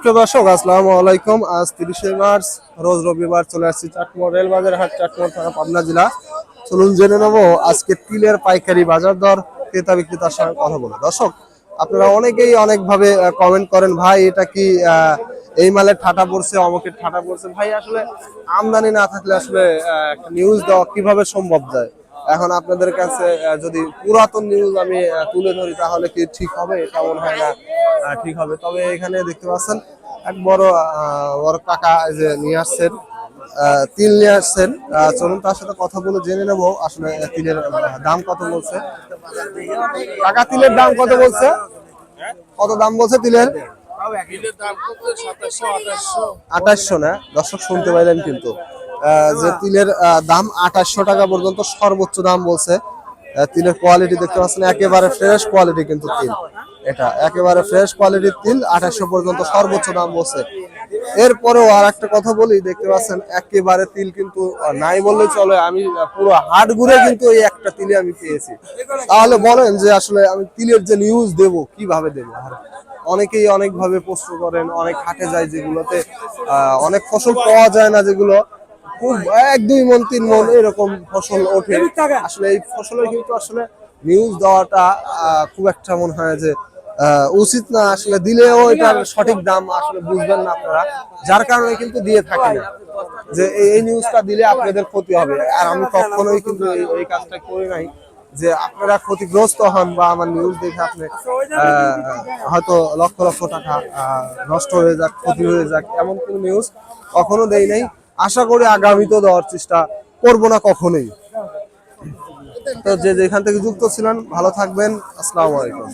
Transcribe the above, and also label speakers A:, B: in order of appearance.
A: প্রিয় দর্শক, আসসালামু আলাইকুম। আজ তিরিশে মার্চ, রোজ রবিবার চলে আসছি চাটমোড় রেলবাজার হাট চাটমোড় থানা, পাবনা জেলা। চলুন জেনে নেব আজকে তিলের পাইকারি বাজার দর, ক্রেতা বিক্রেতার সঙ্গে কথা বলে দর্শক, আপনারা অনেকেই অনেকভাবে কমেন্ট করেন, ভাই, এটা কি এই মালের ঠাটা পড়ছে, অমুকের ঠাটা পড়ছে? ভাই, আসলে আমদানি না থাকলে আসলে নিউজ দেওয়া কীভাবে সম্ভব যায়? এখন আপনাদের কাছে যদি পুরাতন নিউজ আমি তুলে ধরি তাহলে কি ঠিক হবে? এটা মনে হয় না ঠিক হবে। তবে এখানে দেখতে পাচ্ছেন এক বড় বড় কাকা যে নিয়ে আসছেন তিল নিয়ে আসছেন। চলুন তার সাথে কথা বলে জেনে নেব আসলে তিলের দাম কত বলছে। কাকা তিলের দাম কত বলছে? কত দাম বলছে তিলের? আঠাশশো না? দর্শক শুনতে পাইলেন কিন্তু। যে তিলের দাম আঠাশশো টাকা পর্যন্ত সর্বোচ্চ দাম বলছে। তিলের কোয়ালিটি দেখতে পাচ্ছেন, একেবারে ফ্রেশ কোয়ালিটি কিন্তু তিল। এটা, একেবারে ফ্রেশ কোয়ালিটির তিল, আঠাশশো পর্যন্ত সর্বোচ্চ দাম বলছে। এরপরেও আর একটা কথা বলি, দেখতে পাচ্ছেন, একেবারে তিল কিন্তু নাই বললেই চলে, আমি পুরো হাট ঘুরে কিন্তু এই একটা তিলে আমি পেয়েছি। তাহলে বলেন যে আসলে আমি তিলের যে নিউজ দেব, কীভাবে দেবো? অনেকেই অনেকভাবে প্রশ্ন করেন, অনেক হাটে যায় যেগুলোতে অনেক ফসল পাওয়া যায় না যেগুলো এক দুই মন তিন মন এরকম ফসল ওঠে। আসলে এই ফসলের কিন্তু আসলে নিউজ দেওয়াটা খুব একটা মনে হয় যে উচিত না। আসলে দিলেও এটার সঠিক দাম আসলে বুঝবেন না আপনারা। যার কারণে কিন্তু দিয়ে থাকি না যে এই- নিউজটা দিলে আপনাদের ক্ষতি হবে। আর আমি কখনোই কিন্তু এই- এই কাজটা করি নাই। যে আপনারা ক্ষতিগ্রস্ত হন বা আমার নিউজ দেখে আপনি হয়তো লক্ষ লক্ষ টাকা নষ্ট হয়ে যাক ক্ষতি হয়ে যাক এমন কোনো নিউজ কখনো দেই নাই। আশা করি আগামীতেও দেওয়ার চেষ্টা করব না কখনোই। তো যে যেখান থেকে যুক্ত ছিলেন, ভালো থাকবেন। আসসালামু আলাইকুম।